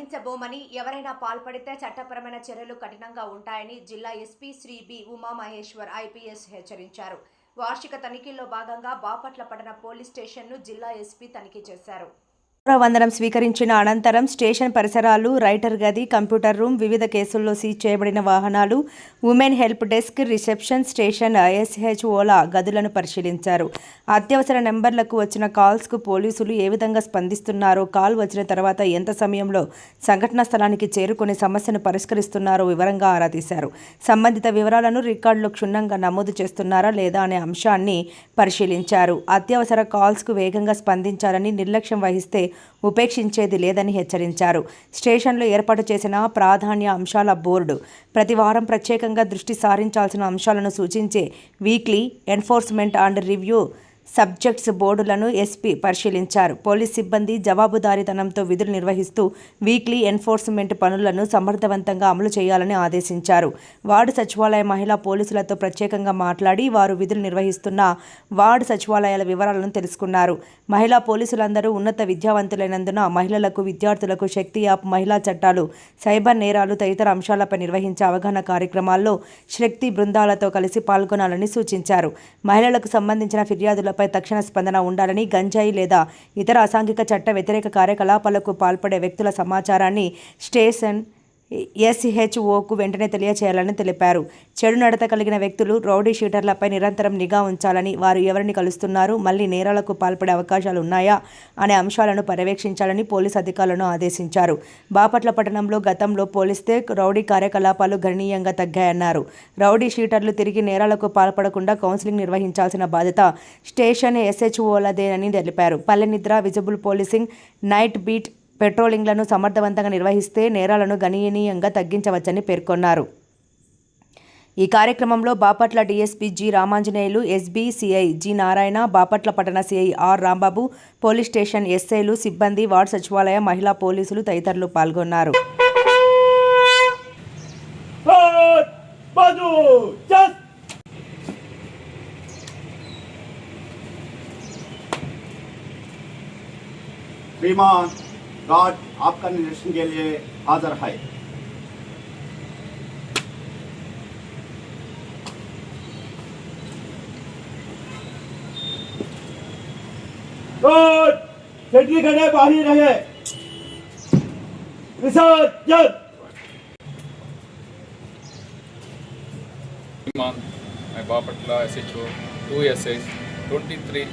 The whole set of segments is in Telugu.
సహించబోమని ఎవరైనా పాల్పడితే చట్టపరమైన చర్యలు కఠినంగా ఉంటాయని జిల్లా SP Shri B Umamaheshwar IPS హెచ్చరించారు. వార్షిక తనిఖీల్లో భాగంగా బాపట్ల పట్టణ పోలీస్ స్టేషన్ను జిల్లా ఎస్పీ తనిఖీ చేశారు. వందనం స్వీకరించిన అనంతరం స్టేషన్ పరిసరాలు రైటర్ గది కంప్యూటర్ రూమ్ వివిధ కేసుల్లో సీజ్ చేయబడిన వాహనాలు women help desk reception station ఎస్హెచ్ఓల గదులను పరిశీలించారు. అత్యవసర నెంబర్లకు వచ్చిన కాల్స్కు పోలీసులు ఏ విధంగా స్పందిస్తున్నారో కాల్ వచ్చిన తర్వాత ఎంత సమయంలో సంఘటనా స్థలానికి చేరుకుని సమస్యను పరిష్కరిస్తున్నారో వివరంగా ఆరా తీశారు. సంబంధిత వివరాలను రికార్డులో క్షుణ్ణంగా నమోదు చేస్తున్నారా లేదా అనే అంశాన్ని పరిశీలించారు. అత్యవసర కాల్స్కు వేగంగా స్పందించాలని నిర్లక్ష్యం వహిస్తే ఉపేక్షించేది లేదని హెచ్చరించారు. స్టేషన్లో ఏర్పాటు చేసిన ప్రాధాన్య అంశాల బోర్డు ప్రతి వారం ప్రత్యేకంగా దృష్టి సారించాల్సిన అంశాలను సూచించే weekly enforcement and review subjects బోర్డులను ఎస్పీ పరిశీలించారు. పోలీస్ సిబ్బంది జవాబుదారీతనంతో విధులు నిర్వహిస్తూ వీక్లీ ఎన్ఫోర్స్మెంట్ పనులను సమర్థవంతంగా అమలు చేయాలని ఆదేశించారు. వార్డు సచివాలయ మహిళా పోలీసులతో ప్రత్యేకంగా మాట్లాడి వారు విధులు నిర్వహిస్తున్న వార్డు సచివాలయాల వివరాలను తెలుసుకున్నారు. మహిళా పోలీసులందరూ ఉన్నత విద్యావంతులైనందున మహిళలకు విద్యార్థులకు శక్తి యాప్ మహిళా చట్టాలు సైబర్ నేరాలు తదితర అంశాలపై నిర్వహించే అవగాహన కార్యక్రమాల్లో శక్తి బృందాలతో కలిసి పాల్గొనాలని సూచించారు. మహిళలకు సంబంధించిన ఫిర్యాదులపై తక్షణ స్పందన ఉండాలని గంజాయి లేదా ఇతర అసాంఘిక చట్ట వ్యతిరేక కార్యకలాపాలకు పాల్పడే వ్యక్తుల సమాచారాన్ని స్టేషన్ ఎస్హెచ్ఓకు వెంటనే తెలియచేయాలని తెలిపారు. చెడు నడత కలిగిన వ్యక్తులు రౌడీ షీటర్లపై నిరంతరం నిఘా ఉంచాలని వారు ఎవరిని కలుస్తున్నారు మళ్ళీ నేరాలకు పాల్పడే అవకాశాలు ఉన్నాయా అనే అంశాలను పర్యవేక్షించాలని పోలీస్ అధికారులను ఆదేశించారు. బాపట్ల పట్టణంలో గతంలో పోలిస్తే రౌడీ కార్యకలాపాలు గణనీయంగా తగ్గాయన్నారు. రౌడీ షీటర్లు తిరిగి నేరాలకు పాల్పడకుండా కౌన్సిలింగ్ నిర్వహించాల్సిన బాధ్యత స్టేషన్ ఎస్హెచ్ఓలదేనని తెలిపారు. పల్లెనిద్ర విజిబుల్ పోలీసింగ్ నైట్ బీట్ పెట్రోలింగ్లను సమర్థవంతంగా నిర్వహిస్తే నేరాలను గణనీయంగా తగ్గించవచ్చని పేర్కొన్నారు ఈ కార్యక్రమంలో Bapatla DSP G Ramanjaneyulu SB CI G Narayana Bapatla పట్టణ CI R Rambabu police station ఎస్ఐలు సిబ్బంది వార్డు సచివాలయ మహిళా పోలీసులు తదితరులు పాల్గొన్నారు Hot! गार्ड आपका निरीक्षण के लिए हाजिर है। बाहर बाहरी रहे मैं Bapatla S H O two S S twenty three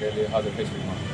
के लिए हाजिर है श्रीमान।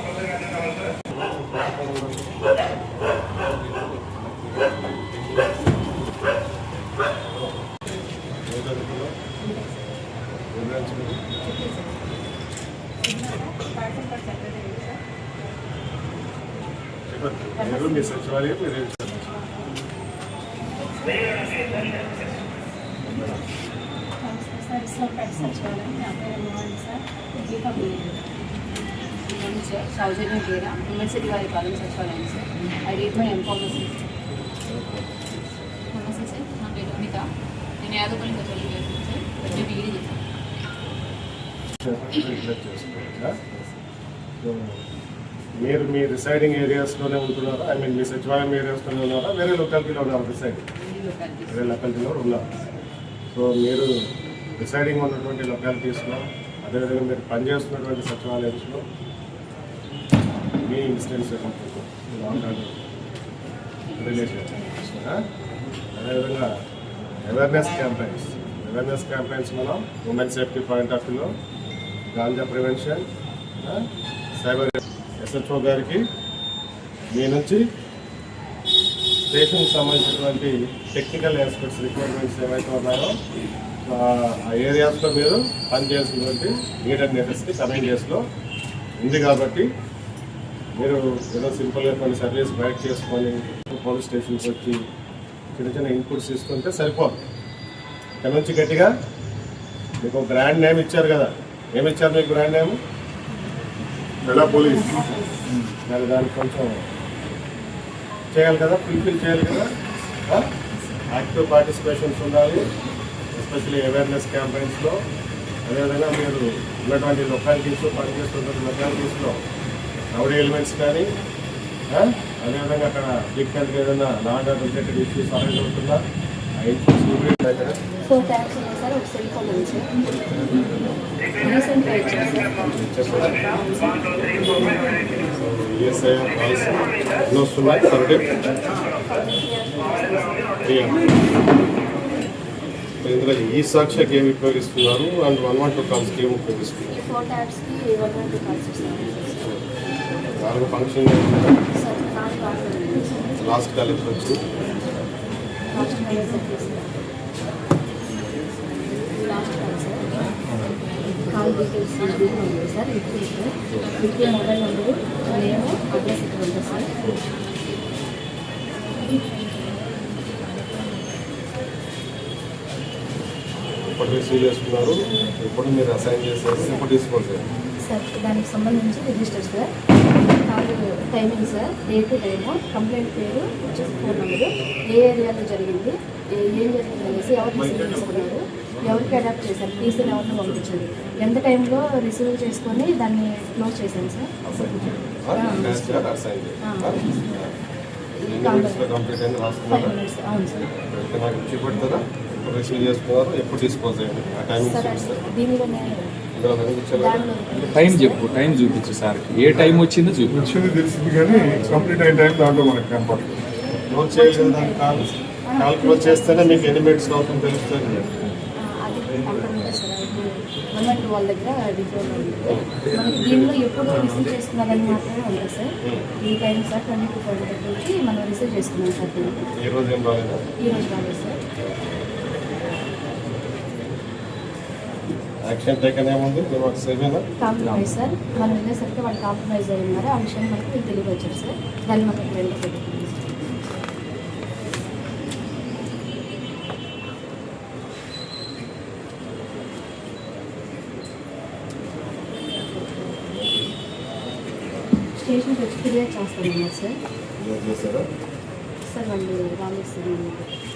సచివాలయం మీరు సార్ ఇస్లాంపేట సచివాలయం నా పేరు మోహన్ సార్ గీతా బిల్డింగ్ అవును సార్ సౌజన్య గేరా యూనివర్సిటీ వారి పాలన సచివాలయం sir I read my information నమస్తే సార్ నా పేరు అమిత నేను యాదవపల్లి సచివాలయం చేస్తాను సార్ నేను డిగ్రీ చేశాను రిఫ్లెక్ట్ చేసుకోవచ్చా సో మీరు మీ రిసైడింగ్ ఏరియాస్లోనే ఉంటున్నారా? ఐ మీన్ మీ సచివాలయం ఏరియాస్లోనే ఉన్నారా? వేరే లొకాలిటీలో ఉన్నారా రిసైడ్ వేరే లొకాలిటీలో ఉన్నారు? సో మీరు రిసైడింగ్ ఉన్నటువంటి లొకాలిటీస్లో అదేవిధంగా మీరు పనిచేస్తున్నటువంటి సచివాలయంలో మీ ఇన్సిడెంట్స్ రిలేషన్ అదేవిధంగా అవేర్నెస్ క్యాంపెయిన్స్ అవేర్నెస్ క్యాంపెయిన్స్ మనం ఉమెన్ సేఫ్టీ పాయింట్ ఆఫ్ వ్యూలో గాంజా ప్రివెన్షన్ సైబర్ ఎస్హెచ్ఓ గారికి మీ నుంచి స్టేషన్కి సంబంధించినటువంటి టెక్నికల్ ఆస్పెక్ట్స్ రిక్వైర్మెంట్స్ ఏవైతే ఉన్నాయో ఆ- ఏరియాస్లో మీరు పనిచేసినటువంటి నీడ్ అండ్ నెసెసిటీ కమింగ్ ఉంది కాబట్టి మీరు ఏదో సింపుల్గా కొన్ని సర్వీస్ బయట చేసుకొని పోలీస్ స్టేషన్కి వచ్చి చిన్న చిన్న ఇన్పుట్స్ ఇస్తుంటే సరిపోదు. ఇక్కడ నుంచి గట్టిగా మీకు బ్రాండ్ నేమ్ ఇచ్చారు కదా. ఏమి ఇచ్చారు మీకు బ్రాండ్ నేమ్ ఎలా పోలీస్. దాని దానికి కొంచెం చేయాలి కదా ఫుల్ఫిల్ చేయాలి కదా? యాక్టివ్ పార్టిసిపేషన్స్ ఉండాలి ఎస్పెషల్లీ అవేర్నెస్ క్యాంపెయిన్స్లో అదేవిధంగా మీరు ఉన్నటువంటి లొకాలిటీస్లో పనిచేస్తున్నటువంటి లొకాలిటీస్లో రౌడీ ఎలిమెంట్స్ కానీ అదేవిధంగా అక్కడ బిగ్ కంట్రీ ఏదైనా నాన్ రిలేటెడ్ ఇష్యూస్ అరేంజ్ అవుతుందా ఫోర్ ట్యాబ్స్ ఉన్నాయి సార్ ఒక సెల్ ఫోన్ ఉంది సార్. డే ఇందులో ఈ సాక్ష్యకి ఏమి ఉపయోగిస్తున్నారు అండ్ వన్ వన్ టూ కాల్స్కి ఏమి ఉపయోగిస్తున్నారు ఫోర్ ట్యాబ్స్కి వన్ వన్ టూ కాల్స్. వస్తాను నాలుగు ఫంక్షన్ లాస్ట్ కాల్ ఎప్పుడు వచ్చింది? Last call sir last call sir call details దీంట్లో ఉంది సార్ ఇప్పుడు సార్ విత్తే మొబైల్ నెంబరు నేమ్ అడ్రస్ ఇక్కడ ఉంటుంది సార్ ఎప్పుడు రిసీవ్ చేసుకున్నారు ఎప్పుడు మీరు అసైన్ చేసేసి ఎప్పుడు తీసుకోవాలి సార్ దానికి సంబంధించి register sir. Call timing sir date time complaint పేరు వచ్చేసి ఫోన్ నెంబరు ఏ ఏరియాలో జరిగింది ఏ- జరిగింది అనేసి ఎవరు రిసీవ్ చేసుకున్నారు ఎవరికి అడాప్ట్ చేశారు టీసీని ఎవరిని పంపించారు. ఎంత టైంలో రిసీవ్ చేసుకొని దాన్ని క్లోజ్ చేశాను సార్? అవును సార్. దీనిలోనే టైం చెప్పు టైం చూపించు సార్కి. ఏ టైం వచ్చిందో చూపించు. తెలిసింది కానీ కంప్లీట్ అయిన టైం దాంట్లో మనకు కనపడుతుంది దాన్ని కాల్ కాల్ క్లోజ్ చేస్తేనే మీకు ఎన్ని మినిట్స్ అవుతుందో తెలుస్తుంది. సార్ వాళ్ళ దగ్గర ఉంది మనకి దీనిలో ఎప్పుడు రిసీవ్ మాత్రమే సార్ ఈ time sir twenty two twenty థర్టీకి మనం రిసీవ్ చేసుకున్నాం సార్ దీనికి ఈ రోజు ఏం రాలేదా? ఈ రోజు రాలేదు సార్. యాక్షన్ టేకన్ ఏముంది మీరు మాకు సేవేనా కాంప్రమైజ్ సార్ మనం వెళ్ళేసరికి వాళ్ళు కాంప్రమైజ్ అయి ఉన్నారు ఆ విషయం మనకు తెలివి వచ్చారు సార్ దాన్ని మనం ఇక్కడ వెళ్ళి పెట్టుకున్నాం సార్ స్టేషన్కి వచ్చి ఫిర్యాదు చేస్తామన్నారు సార్ ఏం చేశారా సార్ వాళ్ళు రామేశ్వరం ఈ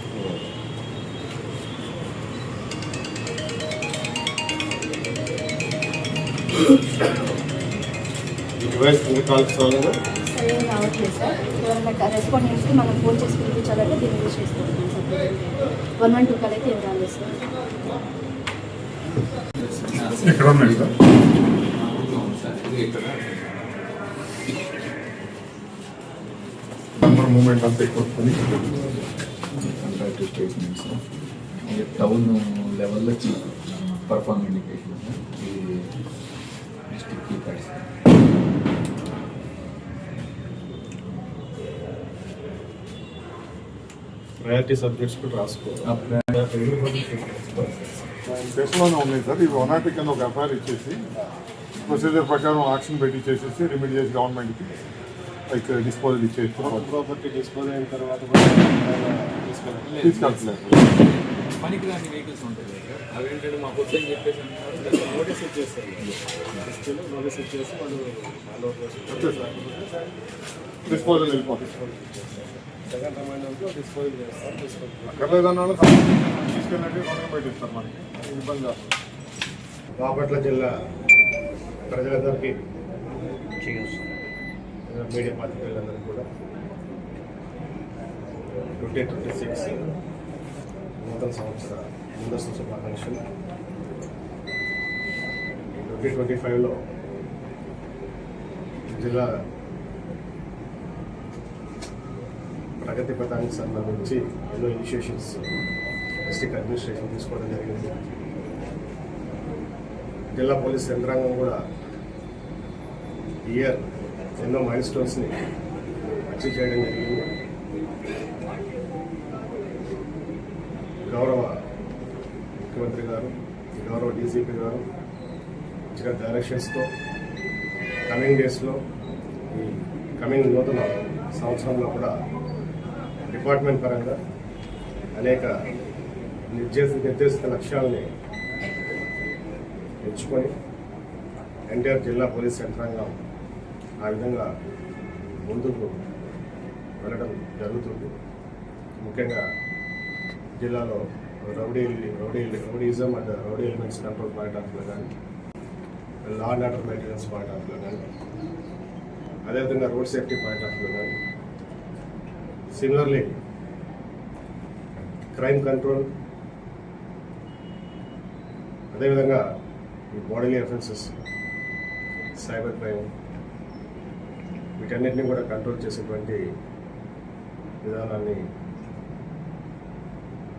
డివైస్ కింద కాల్స్ రాలేదా సరే రావట్లేదు సార్. ఎవరైనా రెస్పాండెంట్స్కి మనం ఫోన్ చేసి పిలిపించాలంటే దీన్ని యూజ్ చేసుకుంటున్నాం sir. One one two call అయితే ఏం రాలేదు సార్. ఎక్కడ ఉన్నాయి సార్ నంబర్ మూమెంట్ అంతా ఎక్కువ వస్తుంది. కంపేర్ స్టేట్మెంట్స్ టౌన్ లెవెల్లో పర్ఫార్మ్ ఇండికేషన్ ఇది డిస్ట్రిక్ట్ కీపర్స్ ప్రయారిటీ సబ్జెక్ట్స్ కూడా రాసుకోవాలి కేసులోనే ఉన్నాయి సార్ ఇవి వనాటి కింద ఒక ఎఫ్ఐఆర్ ఇచ్చేసి ప్రొసీజర్ ప్రకారం ఆక్షన్ పెట్టి చేసేసి రిమిట్ చేసి గవర్నమెంట్కి లైక్ డిస్పోజల్ ఇచ్చేసి ప్రాపర్టీ డిస్పోజ్ అయిన తర్వాత కూడా తీసుకెళ్ళాలి తీసుకెళ్తలేదు పనికి రాని వెహికల్స్ ఉంటాయి కదా. అవి ఏంటంటే మాకు వద్దని చెప్పేసి అంటున్నారు. నోటీస్ ఇచ్చేస్తారు నోటీస్ ఇచ్చేసి వాళ్ళు డిస్పోజల్ వెళ్ళిపోతుంది సెకండ్ రిమైండర్తో డిస్పోజ్ చేస్తారు. డిస్పోజ్ అక్కర్లేదన్నాడు తీసుకెళ్ళండి బయట ఇస్తారు మనకి ఇబ్బంది బాపట్ల జిల్లా ప్రజలందరికీ మీడియా పాత్రికేయులందరికీ కూడా ట్వంటీ ట్వంటీ సిక్స్ నూతన సంవత్సర ముందస్తు శుభాకాంక్షలు ట్వంటీ ట్వంటీ ఫైవ్లో జిల్లా ప్రగతి పథానికి సంబంధించి ఎన్నో ఇనిషియేషన్స్ డిస్ట్రిక్ట్ అడ్మినిస్ట్రేషన్ తీసుకోవడం జరిగింది. జిల్లా పోలీస్ యంత్రాంగం కూడా ఇయర్ ఎన్నో మైల్ స్టోన్స్ని అచీవ్ చేయడం జరిగింది. గౌరవ ముఖ్యమంత్రి గారు గౌరవ డీజీపీ గారు ఇచ్చిన డైరెక్షన్స్తో కమింగ్ డేస్లో ఈ కమింగ్ నూతన సంవత్సరంలో కూడా డిపార్ట్మెంట్ పరంగా అనేక నిర్దేశ నిర్దేశిత లక్ష్యాలని ఎంచుకొని ఎన్టీఆర్ జిల్లా పోలీస్ యంత్రాంగం ఆ విధంగా ముందుకు వెళ్ళడం జరుగుతుంది. ముఖ్యంగా జిల్లాలో rowdy rowdy rowdyism and rowdy elements control పాడటానికి కానీ లా అండ్ ఆర్డర్ మెయింటెనెన్స్ పాడటానికి కానీ అదేవిధంగా రోడ్ సేఫ్టీ పాడటానికి కానీ సిమిలర్లీ క్రైమ్ కంట్రోల్ అదేవిధంగా ఈ బాడీలీ అఫెన్సెస్ సైబర్ క్రైమ్ వీటన్నిటిని కూడా కంట్రోల్ చేసేటువంటి విధానాన్ని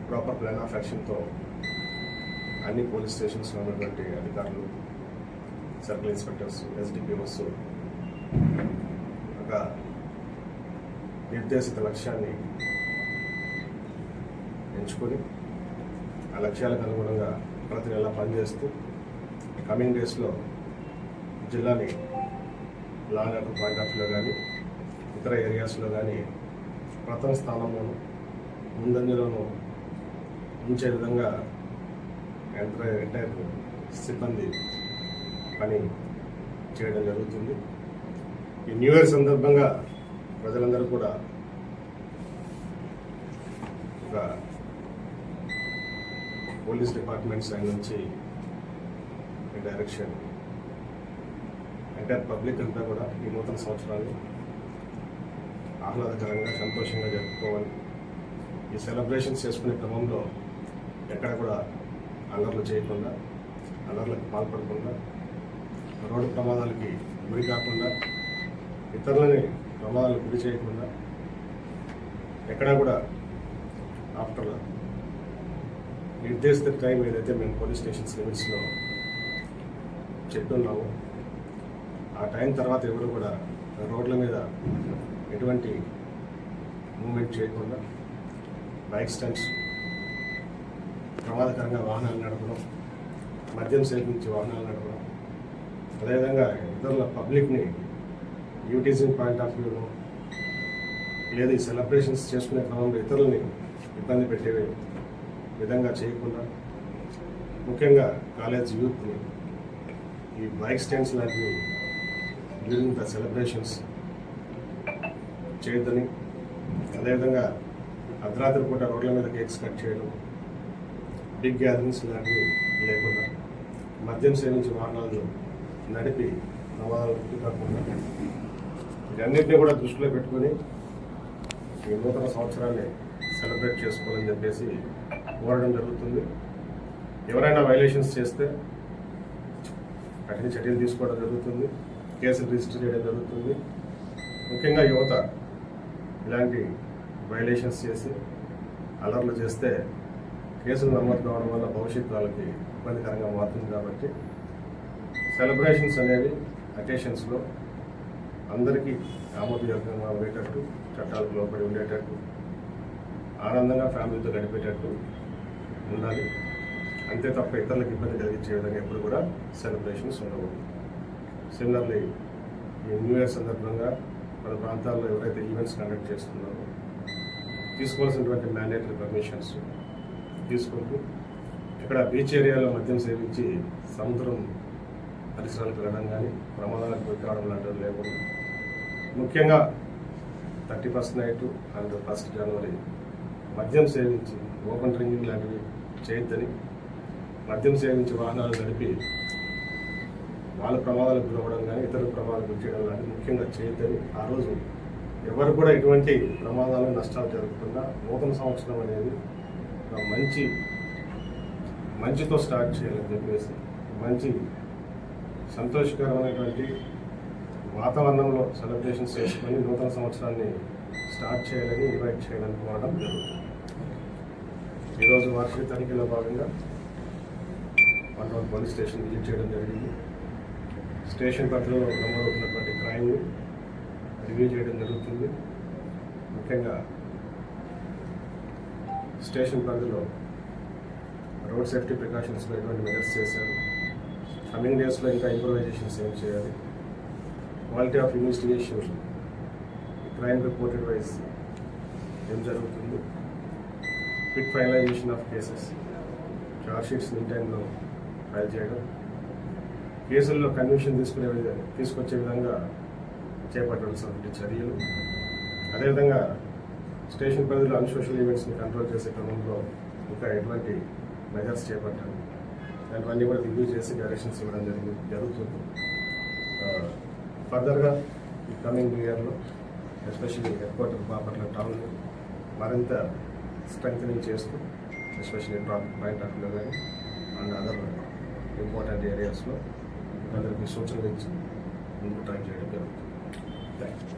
ప్రాపర్ ప్లాన్ ఆఫ్ యాక్షన్తో అన్ని పోలీస్ స్టేషన్స్లో ఉన్నటువంటి అధికారులు సర్కిల్ ఇన్స్పెక్టర్స్ ఎస్డిపిఓస్ ఒక నిర్దేశిత లక్ష్యాన్ని ఎంచుకొని ఆ లక్ష్యాలకు అనుగుణంగా ప్రతి నెల పనిచేస్తూ కమింగ్ డేస్లో జిల్లాని లా అండ్ పాయింట్ ఆఫ్ వ్యూలో కానీ ఇతర ఏరియాస్లో కానీ ప్రథమ స్థానంలోనూ ముందంజలోనూ ఉంచే విధంగా ఎంటైర్ ఎంటైర్ సిబ్బంది పని చేయడం జరుగుతుంది. ఈ న్యూ ఇయర్ సందర్భంగా ప్రజలందరూ కూడా ఒక పోలీస్ డిపార్ట్మెంట్ సైడ్ నుంచి డైరెక్షన్ ఎంటైర్ పబ్లిక్ అంతా కూడా ఈ నూతన సంవత్సరాన్ని ఆహ్లాదకరంగా సంతోషంగా జరుపుకోవాలి. ఈ సెలబ్రేషన్స్ చేసుకునే క్రమంలో ఎక్కడ కూడా అల్లర్లు చేయకుండా అల్లర్లకు పాల్పడకుండా రోడ్డు ప్రమాదాలకి గురి కాకుండా ఇతరులని ప్రమాదాలకు గురి చేయకుండా ఎక్కడా కూడా ఆఫ్టర్ నిర్దేశిత టైం ఏదైతే మేము పోలీస్ స్టేషన్స్ లిమిట్స్లో చెప్తున్నామో ఆ టైం తర్వాత ఎవరు కూడా రోడ్ల మీద ఎటువంటి మూమెంట్ చేయకుండా బైక్ స్టంట్స్ ప్రమాదకరంగా వాహనాలు నడపడం మద్యం సేవించి వాహనాలు నడపడం అదేవిధంగా ఇతరుల పబ్లిక్ని యూటీజింగ్ పాయింట్ ఆఫ్ వ్యూలో లేదా ఈ సెలబ్రేషన్స్ చేసుకునే క్రమంలో ఇతరులని ఇబ్బంది పెట్టే విధంగా చేయకుండా ముఖ్యంగా కాలేజ్ యూత్ని ఈ బైక్ స్టాండ్స్ లాంటివి డ్యూరింగ్ ద సెలబ్రేషన్స్ చేయొద్దని అదేవిధంగా అర్ధరాత్రి పూట రోడ్ల మీద కేక్స్ కట్ చేయడం బిగ్ గ్యాదరింగ్స్ లాంటివి లేకుండా మద్యం సేవించి వాహనాలు నడిపి ప్రమాదాలు గురి కాకుండా వీటన్నిటిని కూడా దృష్టిలో పెట్టుకొని ఈ నూతన సంవత్సరాన్ని సెలబ్రేట్ చేసుకోవాలని చెప్పేసి కోరడం జరుగుతుంది. ఎవరైనా వైలేషన్స్ చేస్తే కఠిన చర్యలు తీసుకోవడం జరుగుతుంది. కేసులు రిజిస్టర్ చేయడం జరుగుతుంది. ముఖ్యంగా యువత ఇలాంటి వైలేషన్స్ చేసి అలర్లు చేస్తే కేసులు నమోదు కావడం వల్ల భవిష్యత్తు వాళ్ళకి ఇబ్బందికరంగా మారుతుంది కాబట్టి సెలబ్రేషన్స్ అనేవి అకేషన్స్లో అందరికీ ఆమోదయోగ్యంగా ఉండేటట్టు చట్టాలకు లోపడి ఉండేటట్టు ఆనందంగా ఫ్యామిలీతో గడిపేటట్టు ఉండాలి. అంతే తప్ప ఇతరులకు ఇబ్బంది కలిగించే విధంగా ఎప్పుడు కూడా సెలబ్రేషన్స్ ఉండకూడదు. సిమిలర్లీ ఈ న్యూ ఇయర్ సందర్భంగా మన ప్రాంతాల్లో ఎవరైతే ఈవెంట్స్ కండక్ట్ చేస్తున్నారో తీసుకోవాల్సినటువంటి మ్యాండేటరీ పర్మిషన్స్ తీసుకుంటూ ఇక్కడ బీచ్ ఏరియాలో మద్యం సేవించి సముద్రం పరిసరాలకు వెళ్ళడం కానీ ప్రమాదాలకు గురి కావడం లాంటివి లేకుండా ముఖ్యంగా thirty first night and first January మద్యం సేవించి ఓపెన్ డ్రింకింగ్ లాంటివి చేయొద్దని మద్యం సేవించి వాహనాలు నడిపి వాళ్ళ ప్రమాదాలకు గురవడం కానీ ఇతర ప్రమాదాలకు గురి చేయడం లాంటివి ముఖ్యంగా చేయొద్దని ఆ రోజు ఎవరు కూడా ఎటువంటి ప్రమాదాలు నష్టాలు జరగకుండా నూతన సంవత్సరం అనేది మంచి మంచితో స్టార్ట్ చేయాలని చెప్పేసి మంచి సంతోషకరమైనటువంటి వాతావరణంలో సెలబ్రేషన్స్ చేసుకొని నూతన సంవత్సరాన్ని స్టార్ట్ చేయాలని ఇన్వైట్ చేయడానికి కోరడం జరుగుతుంది. ఈరోజు వార్షిక తనిఖీలో భాగంగా వన్ పోలీస్ స్టేషన్ విజిట్ చేయడం జరిగింది. స్టేషన్ పరిధిలో నమోదవుతున్నటువంటి క్రైమ్ రివ్యూ చేయడం జరుగుతుంది. ముఖ్యంగా స్టేషన్ పరిధిలో రోడ్ సేఫ్టీ ప్రికాషన్స్లో ఎటువంటి మెజర్స్ చేశారు? కమింగ్ డేస్లో ఇంకా ఇంప్రూవైజేషన్స్ ఏం చేయాలి? Quality of investigation crime reported wise ఏం జరుగుతుంది? Quick finalization of cases charge sheets in టైంలో ఫైల్ చేయడం కేసుల్లో కన్విషన్ తీసుకునే విధంగా తీసుకొచ్చే విధంగా చేపట్టాల్సినటువంటి చర్యలు. అదేవిధంగా స్టేషన్ పరిధిలో అన్సోషల్ ఈవెంట్స్ని కంట్రోల్ చేసే క్రమంలో ఇంకా ఎటువంటి మెజర్స్ చేపట్టాలి? దానివన్నీ కూడా రివ్యూ చేసి డైరెక్షన్స్ ఇవ్వడం జరిగింది జరుగుతుంది. ఫర్దర్గా ఈ కమింగ్ ఇయర్లో especially head quarter Bapatla town మరింత స్ట్రెంగ్ చేస్తూ especially traffic point of view కానీ అండ్ అదర్ ఇంపార్టెంట్ ఏరియాస్లో అందరికీ సూచనలు ఇచ్చి ముందు ట్రై చేయడం జరుగుతుంది. Thank you